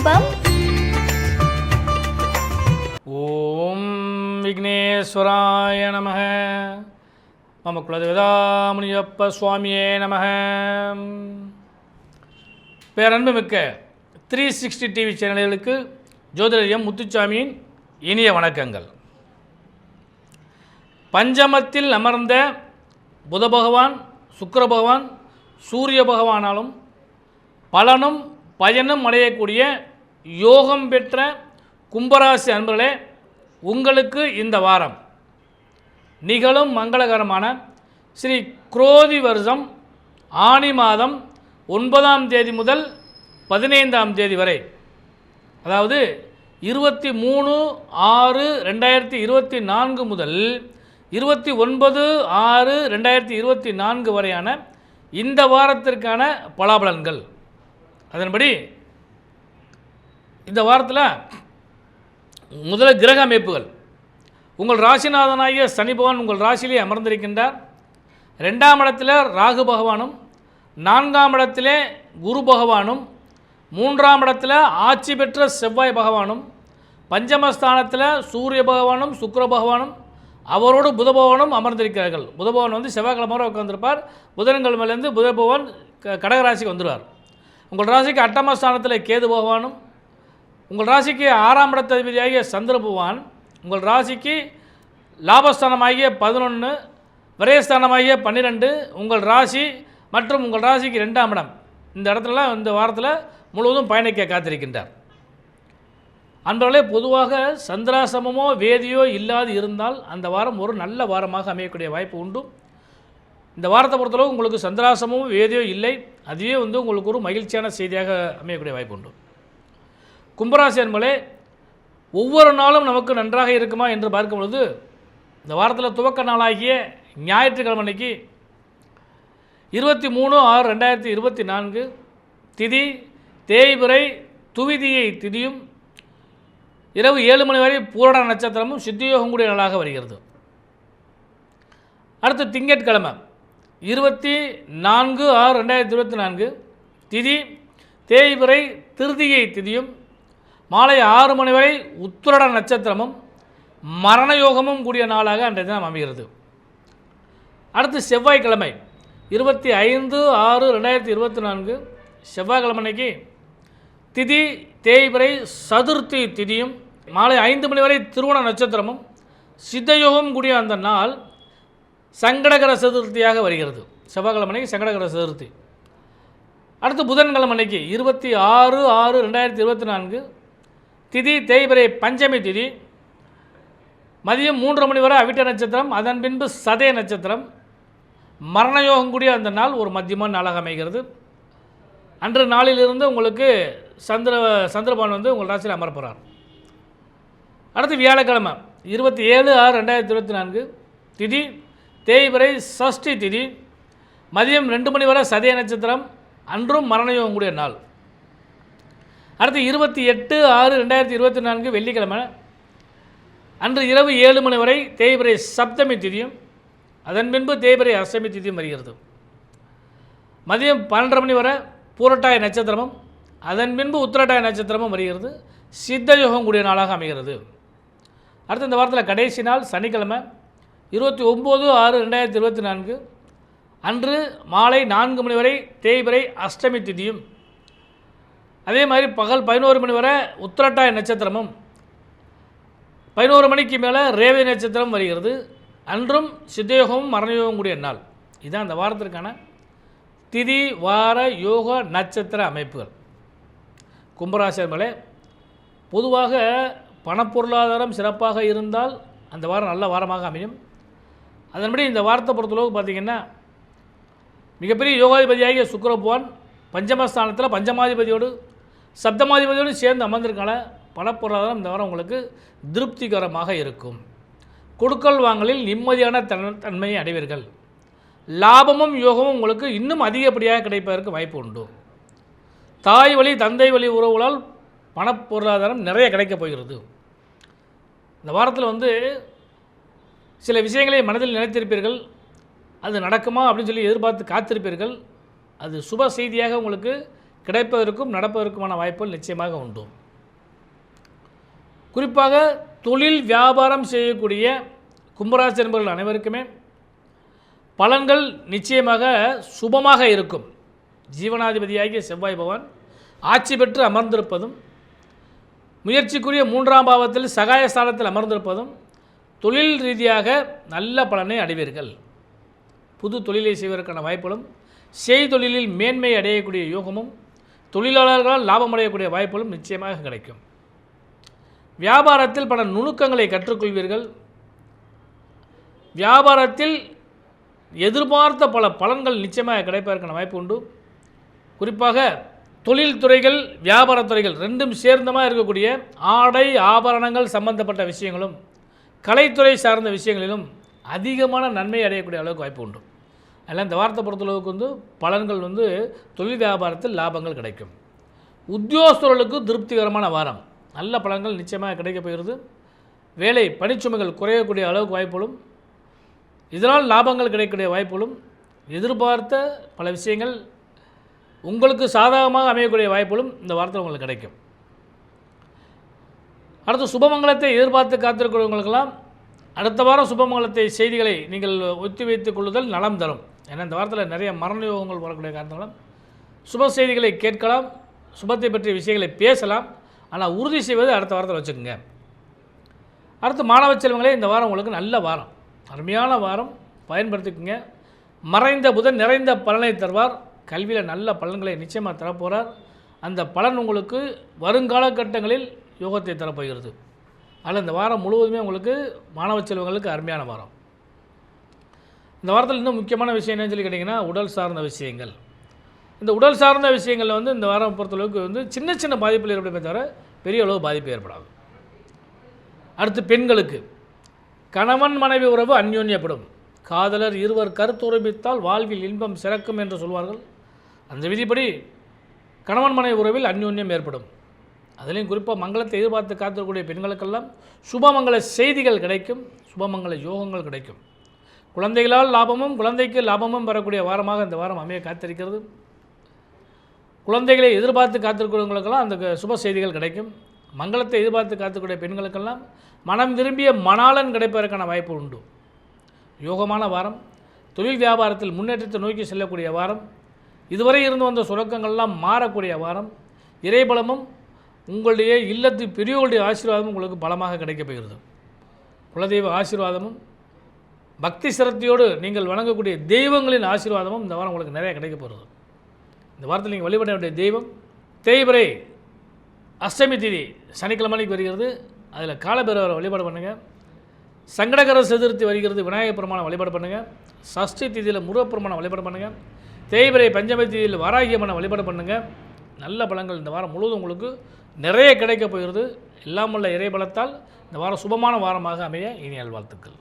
ஆரம்பம் ஓம் விக்னேஸ்வராய நம மம குலதேவதாமுனியப்ப சுவாமியே நம பேரன்புமிக்க த்ரீ சிக்ஸ்டி டிவி சேனல்களுக்கு ஜோதிடரியம் முத்துச்சாமியின் இனிய வணக்கங்கள். பஞ்சமத்தில் அமர்ந்த புத பகவான் சுக்கர பகவான் சூரிய பகவானாலும் பலனும் பயனும் அடையக்கூடிய யோகம் பெற்ற கும்பராசி அன்பர்களே உங்களுக்கு இந்த வாரம் நிகழும் மங்களகரமான ஸ்ரீ குரோதி வருஷம் ஆனி மாதம் ஒன்பதாம் தேதி முதல் பதினைந்தாம் தேதி வரை. அதாவது இருபத்தி மூணு ஆறு ரெண்டாயிரத்தி இருபத்தி நான்கு முதல் இருபத்தி ஒன்பது ஆறு ரெண்டாயிரத்தி இருபத்தி நான்கு வரையான இந்த வாரத்திற்கான பலாபலன்கள். அதன்படி இந்த வாரத்தில் முதல்ல கிரக அமைப்புகள். உங்கள் ராசிநாதனாகிய சனி பகவான் உங்கள் ராசியிலே அமர்ந்திருக்கின்றார். ரெண்டாம் இடத்தில் ராகு பகவானும் நான்காம் இடத்திலே குரு பகவானும் மூன்றாம் இடத்தில் ஆட்சி பெற்ற செவ்வாய் பகவானும் பஞ்சமஸ்தானத்தில் சூரிய பகவானும் சுக்கர பகவானும் அவரோடு புத பகவானும் அமர்ந்திருக்கிறார்கள். புத பகவான் வந்து செவ்வாய்க்கிழமை வரை உட்காந்துருப்பார் புதன்கிழமையிலேருந்து புத பகவான் க- கடக ராசிக்கு வந்துடுவார் உங்கள் ராசிக்கு அட்டமஸ்தானத்தில் கேது பகவானும் உங்கள் ராசிக்கு ஆறாம் இடத்ததிபதியாகிய சந்திர பகவான் உங்கள் ராசிக்கு லாபஸ்தானமாகிய பதினொன்று விரயஸ்தானமாகிய பன்னிரெண்டு உங்கள் ராசி மற்றும் உங்கள் ராசிக்கு ரெண்டாம் இடம். இந்த இடத்துலலாம் இந்த வாரத்தில் முழுவதும் பயணிக்க காத்திருக்கின்றார். அன்பர்களே பொதுவாக சந்திராசமமோ வேதியோ இல்லாது இருந்தால் அந்த வாரம் ஒரு நல்ல வாரமாக அமையக்கூடிய வாய்ப்பு உண்டு. இந்த வாரத்தை பொறுத்தளவு உங்களுக்கு சந்திராசமும் வேதியோ இல்லை. அதுவே வந்து உங்களுக்கு ஒரு மகிழ்ச்சியான செய்தியாக அமையக்கூடிய வாய்ப்பு உண்டு. கும்பராசி அன்பளே ஒவ்வொரு நாளும் நமக்கு நன்றாக இருக்குமா என்று பார்க்கும் பொழுது இந்த வாரத்தில் துவக்க நாளாகிய ஞாயிற்றுக்கிழமை அன்னைக்கு இருபத்தி மூணு ஆறு ரெண்டாயிரத்தி இருபத்தி நான்கு திதி தேய்பிறை துவிதியை திதியும் இரவு ஏழு மணி வரை பூரண நட்சத்திரமும் சித்தியோகம் கூடிய நாளாக வருகிறது. அடுத்து திங்கட்கிழமை இருபத்தி நான்கு ஆறு ரெண்டாயிரத்தி இருபத்தி நான்கு திதி தேய்பிறை திருதியை திதியும் மாலை ஆறு மணி வரை உத்திரட நட்சத்திரமும் மரண யோகமும் கூடிய நாளாக அன்றைய தினம் அமைகிறது. அடுத்து செவ்வாய்க்கிழமை இருபத்தி ஐந்து ஆறு ரெண்டாயிரத்தி இருபத்தி நான்கு செவ்வாய்க்கிழமை அன்னைக்கு திதி தேய்பிரை சதுர்த்தி திதியும் மாலை ஐந்து மணி வரை திருவண நட்சத்திரமும் சித்தயோகம் கூடிய அந்த நாள் சங்கடகர சதுர்த்தியாக வருகிறது. செவ்வாய்க்கிழமை அன்னைக்கு சங்கடகர சதுர்த்தி. அடுத்து புதன்கிழமை அன்னைக்கு இருபத்தி ஆறு ஆறு ரெண்டாயிரத்தி இருபத்தி நான்கு திதி தேய்பிறை பஞ்சமி திதி. மதியம் மூன்று மணி வரை அவிட்ட நட்சத்திரம் அதன் பின்பு சதய நட்சத்திரம். மரணயோகம் கூடிய அந்த நாள் ஒரு மத்தியமான நாளாக அமைகிறது. அன்று நாளிலிருந்து உங்களுக்கு சந்திர சந்திரபான் வந்து உங்கள் ராசியில் அமரப்போகிறார் அடுத்து வியாழக்கிழமை இருபத்தி ஏழு ஆறு ரெண்டாயிரத்தி இருபத்தி நான்கு. திதி தேய்பிரை சஷ்டி திதி. மதியம் ரெண்டு மணி வரை சதய நட்சத்திரம். அன்றும் மரணயோகம் கூடிய நாள். அடுத்து இருபத்தி எட்டு ஆறு ரெண்டாயிரத்தி இருபத்தி நான்கு வெள்ளிக்கிழமை. அன்று இரவு ஏழு மணி வரை தேய்பிரை சப்தமி திதியும் அதன் பின்பு தேய்பிரை அஷ்டமி திதியும் வருகிறது. மதியம் பன்னெண்டரை மணி வரை பூரட்டாய நட்சத்திரமும் அதன் பின்பு உத்திரட்டாய நட்சத்திரமும் வருகிறது. சித்த யோகம் கூடிய நாளாக அமைகிறது. அடுத்து இந்த வாரத்தில் கடைசி நாள் சனிக்கிழமை இருபத்தி ஒம்பது ஆறு ரெண்டாயிரத்தி இருபத்தி நான்கு. அன்று மாலை நான்கு மணி வரை தேய்பிரை அஷ்டமி திதியும் அதே மாதிரி பகல் பதினோரு மணி வரை உத்திரட்டாய நட்சத்திரமும் பதினோரு மணிக்கு மேலே ரேவதி நட்சத்திரம் வருகிறது. அன்றும் சித்தயோகமும் மரணயோகம் கூடிய நாள். இதுதான் அந்த வாரத்திற்கான திதி வார யோக நட்சத்திர அமைப்புகள். கும்பராசியர்களே பொதுவாக பணப்பொருளாதாரம் சிறப்பாக இருந்தால் அந்த வாரம் நல்ல வாரமாக அமையும். அதன்படி இந்த வாரத்தை பொறுத்தளவுக்கு பார்த்திங்கன்னா மிகப்பெரிய யோகாதிபதியாகிய சுக்கிர பகவான் பஞ்சமஸ்தானத்தில் பஞ்சமாதிபதியோடு சப்தமாதிபதியோடு சேர்ந்து அமர்ந்திருக்கால பணப்பொருளாதாரம் இந்த வாரம் உங்களுக்கு திருப்திகரமாக இருக்கும். கொடுக்கல் வாங்கலில் நிம்மதியான தன் தன்மையை அடைவீர்கள். லாபமும் யோகமும் உங்களுக்கு இன்னும் அதிகப்படியாக கிடைப்பதற்கு வாய்ப்பு உண்டு. தாய் வழி தந்தை வழி உறவுகளால் பணப்பொருளாதாரம் நிறைய கிடைக்கப் போகிறது. இந்த வாரத்தில் வந்து சில விஷயங்களை மனதில் நினைத்திருப்பீர்கள். அது நடக்குமா அப்படின்னு சொல்லி எதிர்பார்த்து காத்திருப்பீர்கள். அது சுப செய்தியாக உங்களுக்கு கிடைப்பதற்கும் நடப்பதற்குமான வாய்ப்புகள் நிச்சயமாக உண்டு. குறிப்பாக தொழில் வியாபாரம் செய்யக்கூடிய கும்பராசி என்பவர்கள் அனைவருக்குமே பலன்கள் நிச்சயமாக சுபமாக இருக்கும். ஜீவனாதிபதியாகிய செவ்வாய் பகவான் ஆட்சி பெற்று அமர்ந்திருப்பதும் முயற்சிக்குரிய மூன்றாம் பாவத்தில் சகாய ஸ்தானத்தில் அமர்ந்திருப்பதும் தொழில் ரீதியாக நல்ல பலனை அடைவீர்கள். புது தொழிலை செய்வதற்கான வாய்ப்புகளும் செய்தொழிலில் மேன்மை அடையக்கூடிய யோகமும் தொழிலாளர்களால் லாபம் அடையக்கூடிய வாய்ப்புகளும் நிச்சயமாக கிடைக்கும். வியாபாரத்தில் பல நுணுக்கங்களை கற்றுக்கொள்வீர்கள். வியாபாரத்தில் எதிர்பார்த்த பல பலன்கள் நிச்சயமாக கிடைப்பதற்கான வாய்ப்பு உண்டு. குறிப்பாக தொழில்துறைகள் வியாபாரத்துறைகள் ரெண்டும் சேர்ந்தமாக இருக்கக்கூடிய ஆடை ஆபரணங்கள் சம்பந்தப்பட்ட விஷயங்களும் கலைத்துறை சார்ந்த விஷயங்களிலும் அதிகமான நன்மை அடையக்கூடிய அளவுக்கு வாய்ப்பு உண்டு. அதில் இந்த வார்த்தை பொறுத்தளவுக்கு வந்து பலன்கள் வந்து தொழில் வியாபாரத்தில் லாபங்கள் கிடைக்கும். உத்தியோகஸ்தர்களுக்கு திருப்திகரமான வாரம். நல்ல பலன்கள் நிச்சயமாக கிடைக்கப் போகிறது. வேலை பணிச்சுமைகள் குறையக்கூடிய அளவுக்கு வாய்ப்புகளும். இதனால் லாபங்கள் கிடைக்கக்கூடிய வாய்ப்புகளும். எதிர்பார்த்த பல விஷயங்கள் உங்களுக்கு சாதகமாக அமையக்கூடிய வாய்ப்புகளும் இந்த வாரத்தில் உங்களுக்கு கிடைக்கும். அடுத்து சுபமங்கலத்தை எதிர்பார்த்து காத்திருக்கிறவங்களுக்கெல்லாம் அடுத்த வாரம் சுபமங்கலத்தை செய்திகளை நீங்கள் ஒத்தி வைத்துக் கொள்ளுதல் நலம் தரும். ஏன்னா இந்த வாரத்தில் நிறைய மரண யோகங்கள் வரக்கூடிய காரணத்தாலும் சுப செய்திகளை கேட்கலாம் சுபத்தை பற்றிய விஷயங்களை பேசலாம் ஆனால் உறுதி செய்வது அடுத்த வாரத்தில் வச்சுக்கோங்க. அடுத்து மாணவ செல்வங்களே இந்த வாரம் உங்களுக்கு நல்ல வாரம். அருமையான வாரம். பயன்படுத்திக்கோங்க. மறைந்த புதன் நிறைந்த பலனை தருவார். கல்வியில் நல்ல பலன்களை நிச்சயமாக தரப்போகிறார் அந்த பலன் உங்களுக்கு வருங்கால கட்டங்களில் யோகத்தை தரப்போகிறது. அதில் இந்த வாரம் முழுவதுமே உங்களுக்கு மாணவ செல்வங்களுக்கு அருமையான வாரம். இந்த வாரத்தில் இன்னும் முக்கியமான விஷயம் என்னன்னு சொல்லி கேட்டிங்கன்னா உடல் சார்ந்த விஷயங்கள். இந்த உடல் சார்ந்த விஷயங்களில் வந்து இந்த வாரம் பொறுத்தளவுக்கு வந்து சின்ன சின்ன பாதிப்புகள் ஏற்படுமே தவிர பெரிய அளவு பாதிப்பு ஏற்படாது. அடுத்து பெண்களுக்கு. கணவன் மனைவி உறவு அந்யோன்யப்படும். காதலர் இருவர் கருத்துரைப்பித்தால் வாழ்வில் இன்பம் சிறக்கும் என்று சொல்வார்கள். அந்த விதிப்படி கணவன் மனைவி உறவில் அந்யோன்யம் ஏற்படும். அதிலையும் குறிப்பாக மங்களத்தை எதிர்பார்த்து காத்திருக்கக்கூடிய பெண்களுக்கெல்லாம் சுபமங்கல செய்திகள் கிடைக்கும். சுபமங்கல யோகங்கள் கிடைக்கும். குழந்தைகளால் லாபமும் குழந்தைக்கு லாபமும் பெறக்கூடிய வாரமாக இந்த வாரம் அமைய காத்திருக்கிறது. குழந்தைகளை எதிர்பார்த்து காத்திருக்கிறவங்களுக்கெல்லாம் அந்த சுப செய்திகள் கிடைக்கும். மங்களத்தை எதிர்பார்த்து காத்துக்கூடிய பெண்களுக்கெல்லாம் மனம் விரும்பிய மணாளன் கிடைப்பதற்கான வாய்ப்பு உண்டு. யோகமான வாரம். தொழில் வியாபாரத்தில் முன்னேற்றத்தை நோக்கி செல்லக்கூடிய வாரம். இதுவரை இருந்து வந்த சுரக்கங்கள்லாம் மாறக்கூடிய வாரம். இறைபலமும் உங்களுடைய இல்லத்து பெரியோருடைய ஆசீர்வாதமும் உங்களுக்கு பலமாக கிடைக்கப் போகிறது. குலதெய்வ ஆசீர்வாதமும் பக்தி சிரத்தையோடு நீங்கள் வணங்கக்கூடிய தெய்வங்களின் ஆசீர்வாதமும் இந்த வாரம் உங்களுக்கு நிறைய கிடைக்க போகிறது. இந்த வாரத்தில் நீங்கள் வழிபட வேண்டிய தெய்வம் தேய்பிரை அஷ்டமி திதி சனிக்கிழமைக்கு வருகிறது. அதில் காலபைரவரை வழிபாடு பண்ணுங்கள் சங்கடகர சதுர்த்தி வருகிறது. விநாயகர் பெருமானை வழிபாடு பண்ணுங்கள் சஷ்டி திதியில் முருகப்பெருமானை வழிபாடு பண்ணுங்கள் தேய்பிரை பஞ்சமி திதியில் வாராகியம்மனை வழிபாடு பண்ணுங்கள் நல்ல பலங்கள் இந்த வாரம் முழுவதும் உங்களுக்கு நிறைய கிடைக்க போகிறது. எல்லாம் உள்ள இறை பலத்தால் இந்த வாரம் சுபமான வாரமாக அமைய இனி நல்வாழ்த்துக்கள்.